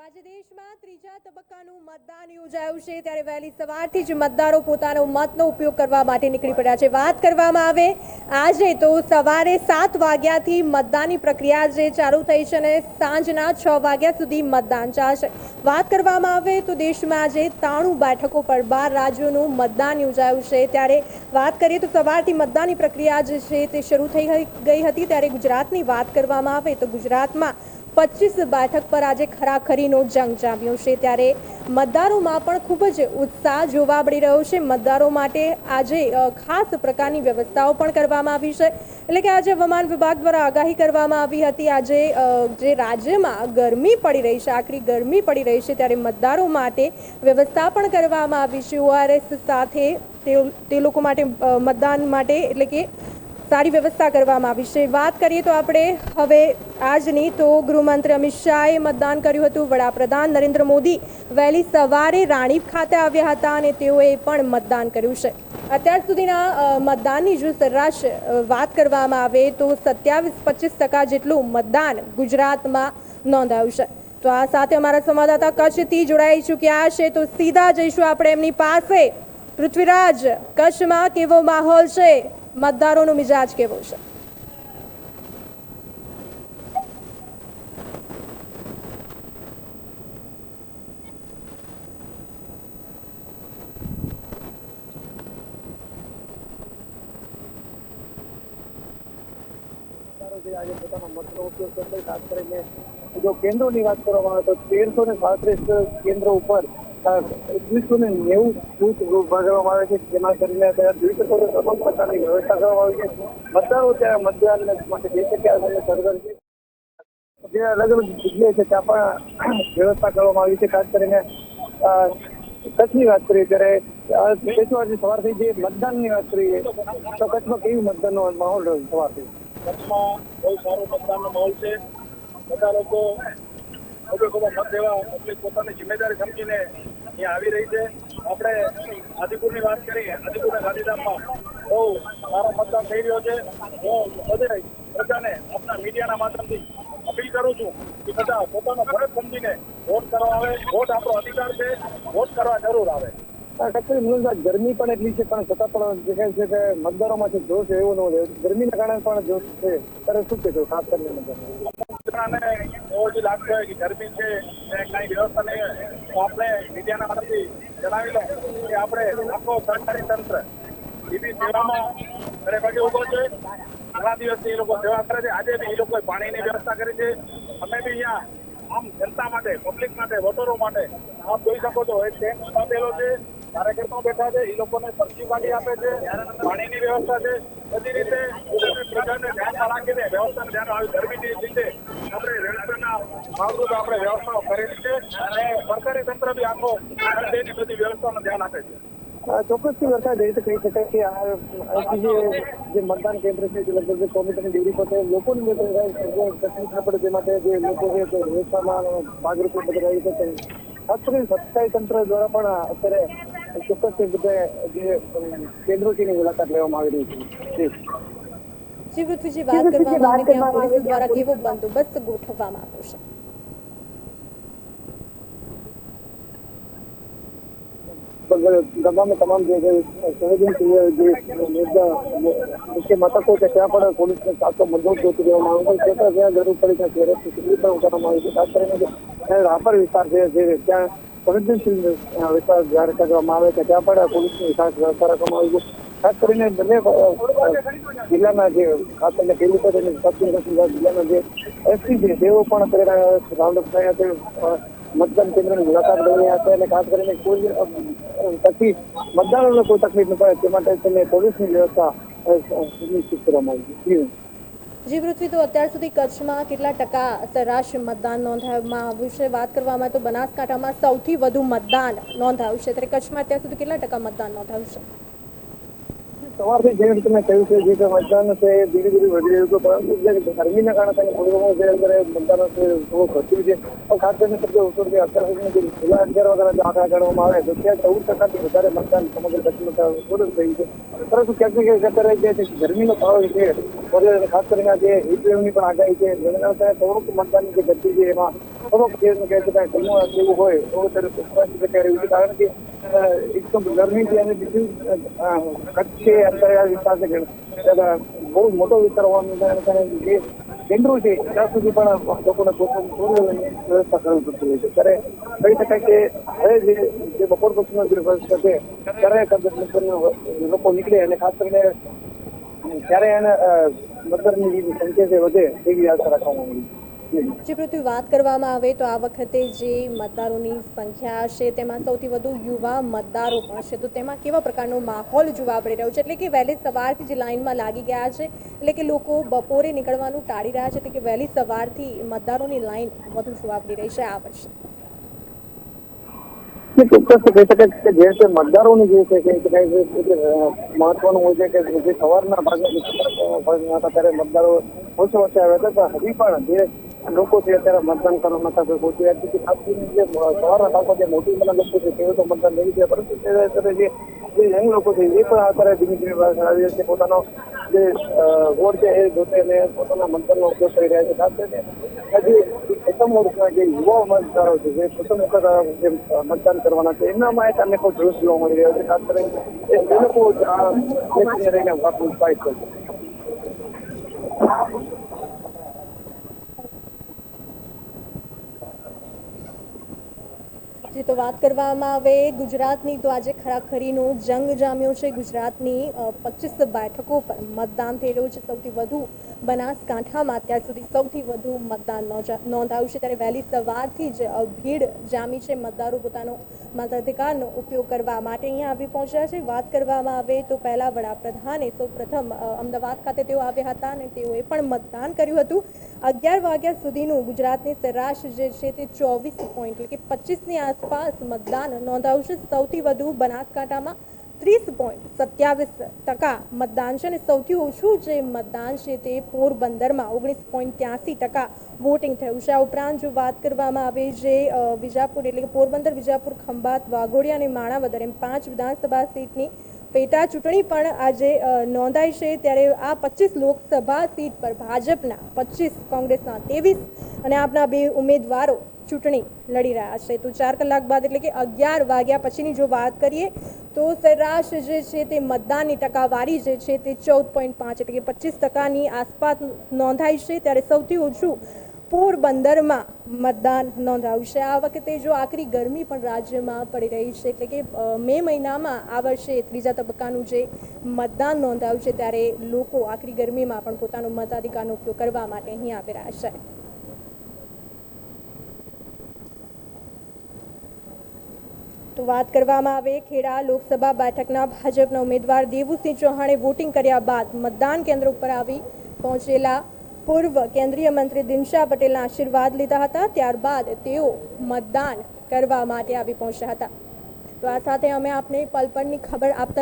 આજે દેશમાં ત્રીજા તબક્કાનું મતદાન યોજાયું છે. ત્યારે વહેલી સવારથી જ મતદારો પોતાનો મતનો ઉપયોગ કરવા માટે નીકળી પડ્યા છે. વાત કરવામાં આવે આજે તો સવારે સાત વાગ્યાથી મતદાનની પ્રક્રિયા જે ચાલુ થઈ છે અને સાંજના છ વાગ્યા સુધી મતદાન ચાલશે. વાત કરવામાં આવે તો દેશમાં આજે ત્રાણું બેઠકો પર બાર રાજ્યોનું મતદાન યોજાયું છે. ત્યારે વાત કરીએ તો સવારથી મતદાનની પ્રક્રિયા જે છે તે શરૂ થઈ ગઈ હતી. ત્યારે ગુજરાતની વાત કરવામાં આવે તો ગુજરાતમાં પચીસ બેઠક પર આજે ખરાખરીનો જંગ જામ્યો છે. ત્યારે મતદારોમાં પણ ખૂબ જ ઉત્સાહ જોવા મળી રહ્યો છે. મતદારો માટે આજે ખાસ પ્રકારની વ્યવસ્થાઓ પણ કરવામાં આવી છે. એટલે કે આજે હવામાન વિભાગ દ્વારા આગાહી કરવામાં આવી હતી. આજે જે રાજ્યમાં ગરમી પડી રહી છે આખરી ગરમી પડી રહી છે, ત્યારે મતદારો માટે વ્યવસ્થા પણ કરવામાં આવી છે. ઓઆરએસ સાથે તે તે લોકો માટે મતદાન માટે એટલે કે સારી વ્યવસ્થા કરવામાં આવી છે. વાત કરીએ તો આપણે હવે આજની તો ગૃહમંત્રી અમિત શાહે મતદાન કર્યું હતું. વડાપ્રધાન નરેન્દ્ર મોદી વહેલી સવારે રાણીપ ખાતે આવ્યા હતા અને તેઓએ પણ મતદાન કર્યું છે. અત્યાર સુધીના મતદાનની જો સરેરાશ વાત કરવામાં આવે તો સત્યાવીસ પચીસ ટકા જેટલું મતદાન ગુજરાતમાં નોંધાયું છે. તો આ સાથે અમારા સંવાદદાતા કચ્છથી જોડાઈ ચૂક્યા છે. તો સીધા જઈશું આપણે એમની પાસે. પૃથ્વીરાજ, કચ્છમાં કેવો માહોલ છે? મતદારોનો મિજાજ કેવો છે? ઉપયોગ ખાસ કરીને જો કેન્દ્રોની વાત કરવામાં આવે તો તેરસો ને સાડત્રીસ કેન્દ્રો ઉપર એકવીસો નેવું બુથ ભાગવામાં આવે છે, જેમાં કરીને ત્યાં તમામ પ્રકારની વ્યવસ્થા કરવામાં આવી છે. મતદારો ત્યાં મતદાન માટે જઈ શક્યા છે સરગર છે જે અલગ અલગ જગ્યાએ છે, ત્યાં પણ વ્યવસ્થા કરવામાં આવી છે. ખાસ કરીને કચ્છની વાત કરીએ ત્યારે કચ્છમાં આજે સવારથી જે મતદાનની વાત કરીએ, તો કચ્છમાં કેવી મતદાનનો માહોલ રહ્યો સવારથી. કચ્છમાં બહુ સારો મતદાનનો માહોલ છે. બધા લોકો બધો મત દેવા વાત કરીએ બહુ સારો મતદાન થઈ રહ્યો છે. હું બધે પ્રજાને આપણા અપીલ કરું છું કે બધા પોતાનો ફરજ સમજીને વોટ કરવા આવે. વોટ આપણો અધિકાર છે. વોટ કરવા જરૂર આવે. કચ્છની મુલાકાત ગરમી પણ એટલી છે, પણ છતાં પણ દેખાય છે કે મતદારોમાં જે જોશ એવો ન હોય. ગરમીના કારણે પણ જોશ છે. ત્યારે શું કહેશો ખાસ કરીને મતદારો જણાને બહુ જ લાગતો હોય કે ગરમી છે કાંઈ વ્યવસ્થા નહીં આપણે મીડિયાના માધ્યમથી જણાવી લો કે આપણે આખો સરકારી તંત્ર એવી સેવામાં ઘરે ભાગે ઊભો છે. ઘણા દિવસથી એ લોકો સેવા કરે છે. આજે બી એ લોકોએ પાણીની વ્યવસ્થા કરી છે. અમે બી અહીંયા આમ જનતા માટે પબ્લિક માટે, વોટરો માટે આપ જોઈ શકો છો. એક ટેન્ક સ્થાપેલો છે. કાર્યકર્તાઓ બેઠા છે એ લોકોને સબ્જી કાઢી આપે છે, પાણીની વ્યવસ્થા છે, બધી રીતે પ્રજાને ધ્યાનમાં રાખીને વ્યવસ્થાને ધ્યાન આવી લીધે આપણે રેલવેના ભાગરૂપ આપણે વ્યવસ્થાઓ કરેલી છે અને સરકારી તંત્ર બી આખો તેની બધી વ્યવસ્થાનું ધ્યાન આપે છે. ચોક્કસથી વરસાદ એ રીતે કહી શકાય કે આ જે મતદાન કેન્દ્ર છે, જે લગભગ સો મીટરની દૂરી પર લોકોની જે તકલીફ ના પડે તે માટે જે લોકો છે વ્યવસ્થામાં ભાગરૂપે બધા રહી શકે. ખાસ કરીને સત્તાઈ તંત્ર દ્વારા પણ અત્યારે ચોક્કસ રીતે જે અમ, કેન્દ્રો છે એની મુલાકાત લેવામાં આવી રહી છે જી. જી પૃથ્વીજી વાત કરવામાં આવે ત્યાં પોલીસ દ્વારા કેવો બંદોબસ્ત ગોઠવવામાં આવ્યો છે તમામે તમામ જે જે સંવેદનશીલ જે મુદ્દા મુખ્ય મથકો છે ત્યાં પણ પોલીસને ખાસો મદદ ગોતી દેવામાં આવે છે છતાં જ્યાં જરૂર પડી ત્યાં શહેરથી સુવિધી પણ ઉતારવામાં આવી છે ખાસ કરીને જે ત્યાં રાપર વિસ્તાર છે જે ત્યાં સંવેદનશીલ વિસ્તાર જાહેર કરવામાં આવે કે ત્યાં પણ પોલીસની ખાસ વ્યવસ્થા રાખવામાં આવી ખાસ કરીને બંને જિલ્લાના જે ખાસ કરીને ખેડૂતો અને પશ્ચિમ કચ્છ જિલ્લાના જે એસપી છે, તેઓ પણ અત્યારે રાઉન્ડ અપ થયા છે મતદાન કેન્દ્રની મુલાકાત લઈ રહ્યા છે અને ખાસ કરીને કોઈ પછી મતદારોને કોઈ તકલીફ ન પડે તે માટે તેને પોલીસની વ્યવસ્થા સુનિશ્ચિત કરવામાં આવી છે. જી. પૃથ્વી, તો અત્યાર સુધી કચ્છમાં કેટલા ટકા સરેરાશ મતદાન નોંધાવવામાં આવ્યું છે વાત કરવામાં તો બનાસકાંઠામાં સૌથી વધુ મતદાન નોંધાયું છે ત્યારે કચ્છમાં અત્યાર સુધી કેટલા ટકા મતદાન નોંધાયું છે સવારથી જે રીતે મેં કહ્યું છે, જે કે મતદાન છે, એ ધીરે ધીરે વધી રહ્યું છે, પરંતુ જે ગરમીના કારણે તેને થોડું જે અત્યારે મતદાન છે થોડું ઘટ્યું છે. પણ ખાસ કરીને સત્ય ઉત્તર કે અત્યાર સુધીમાં જે છેલ્લા અગિયાર વગર જે આંકડા ગણવામાં આવે તો ત્યાં ચૌદ ટકાથી વધારે મતદાન સમગ્ર કચ્છમાં થોડું થયું છે. પરંતુ ક્યાંક ને ક્યાંક અત્યારે જે ગરમીનો ભાવ છે ખાસ કરીને જે હીટ વેવની પણ આગાહી છે, જેના થોડુંક મતદાનની જે ગતિ છે, એમાં જે કહે છે ત્યારે છે કારણ કે એકદમ ગરમી છે અને બીજું કચ્છ બહુ મોટો વિસ્તાર હોવાનું વ્યવસ્થા કરવી પડતી હોય છે. કહી શકાય કે હવે જે બપોર પછીનો જે છે, ત્યારે લોકો નીકળે અને ખાસ કરીને ત્યારે એને મતદારની જે સંખ્યા છે, વધે, એવી આશા રાખવામાં આવી છે. જે પૃથ્વી વાત કરવામાં આવે તો આ વખતે જે મતદારોની સંખ્યા છે, તેમાં સૌથી વધુ યુવા મતદારો પણ છે. તો તેમાં કેવા પ્રકારનો માહોલ જોવા મળી રહ્યો છે? એટલે કે વહેલી સવારથી જે લાઇનમાં લાગી ગયા છે, એટલે કે લોકો બપોરે નીકળવાનું ટાળી રહ્યા છે, એટલે કે વહેલી સવારથી મતદારોની લાઇન વધુ જોવા મળી રહી છે આ વર્ષે. ચોક્કસ કહી શકાય કે જે રીતે મતદારોની જે છે કે મહત્વનું હોય છે કે જે સવારના હતા ત્યારે મતદારો ઓછા ઓછા આવ્યા હતા હજી પણ જે લોકો છે અત્યારે મતદાન કરવા માટે કોઈ પહોંચી રહ્યા છે ખાસ જે સવારના લોકો જે મોટી ઉંમરના લોકો છે, તેઓ તો મતદાન નહીં છે પરંતુ અત્યારે જે જે યંગ લોકો છે, એ પણ અત્યારે ધીમે ધીમે આવી છે. પોતાનો જે વોટ છે એ જોતે પોતાના મતદાનનો ઉપયોગ કરી રહ્યા છે. ખાસ કરીને હજી પ્રથમ વર્ષના જે યુવા મતદારો છે, જે પ્રથમ વખત જે મતદાન કરવાના છે એમનામાં એક અનેકો જોશ જોવા મળી રહ્યો છે. ખાસ કરીને એ લોકો રહીને આપણું ફાઇટ કરશે જે તો વાત કરવામાં આવે, ગુજરાતની તો આજે ખરાખરીનો જંગ જામ્યો છે. ગુજરાતની પચીસ બેઠકો પર મતદાન થઈ રહ્યું છે. સૌથી વધુ બનાસકાંઠામાં અત્યાર સુધી સૌથી વધુ મતદાન નોંધાયું છે. ત્યારે વહેલી સવારથી જ ભીડ જામી છે. મતદારો પોતાનો મતાધિકારનો ઉપયોગ કરવા માટે અહીંયા આવી પહોંચ્યા છે. વાત કરવામાં આવે તો પહેલા વડાપ્રધાને સૌપ્રથમ અમદાવાદ ખાતે તેઓ આવ્યા હતા અને તેઓએ પણ મતદાન કર્યું હતું. અગિયાર વાગ્યા સુધીનું ગુજરાતની સરેરાશ જે છે તે ચોવીસ પોઈન્ટ એટલે કે પચીસની આસપાસ મતદાન નોંધાયું છે. સૌથી વધુ બનાસકાંઠામાં ત્રીસ પોઈન્ટ સત્યાવીસ ટકા મતદાન છે અને સૌથી ઓછું જે મતદાન છે તે પોરબંદરમાં ઓગણીસ પોઈન્ટ ત્યાસી ટકા વોટિંગ થયું છે. આ ઉપરાંત જો વાત કરવામાં આવે જે વિજાપુર એટલે કે પોરબંદર, વિજાપુર, ખંભાત, વાઘોડિયા અને માણાવદર એમ પાંચ વિધાનસભા સીટની પેટા ચૂંટણી પણ આજે નોંધાઈ છે. ત્યારે આ પચીસ લોકસભા સીટ પર ભાજપના પચીસ, કોંગ્રેસના ત્રેવીસ અને આપના બે ઉમેદવારો ચૂંટણી લડી રહ્યા છે. તો ચાર કલાક બાદ એટલે કે અગિયાર વાગ્યા પછીની જો વાત કરીએ તો સરેરાશ જે છે તે મતદાનની ટકાવારી જે છે તે ચૌદ પોઈન્ટ પાંચ એટલે કે પચીસ ટકાની આસપાસ નોંધાઈ છે. ત્યારે સૌથી ઓછું પોરબંદરમાં મતદાન નોંધાયું છે. આ વખતે જો આખરી ગરમી પણ રાજ્યમાં પડી રહી છે એટલે કે મે મહિનામાં આ વર્ષે ત્રીજા તબક્કાનું જે મતદાન નોંધાયું છે, ત્યારે લોકો આખરી ગરમીમાં પણ પોતાનો મતાધિકારનો ઉપયોગ કરવા માટે અહીં આવી રહ્યા છે. વાત કરવામાં આવે, ખેડા લોકસભા બેઠકના ભાજપના ઉમેદવાર દેવુસિંહ ચૌહાણે વોટિંગ કર્યા બાદ મતદાન કેન્દ્ર ઉપર આવી પહોંચેલા પૂર્વ કેન્દ્રીય મંત્રી દિનશા પટેલના આશીર્વાદ લીધા હતા. ત્યારબાદ તેઓ મતદાન કરવા માટે આવી પહોંચ્યા હતા. તો આ સાથે અમે આપને પલપણની ખબર આપતા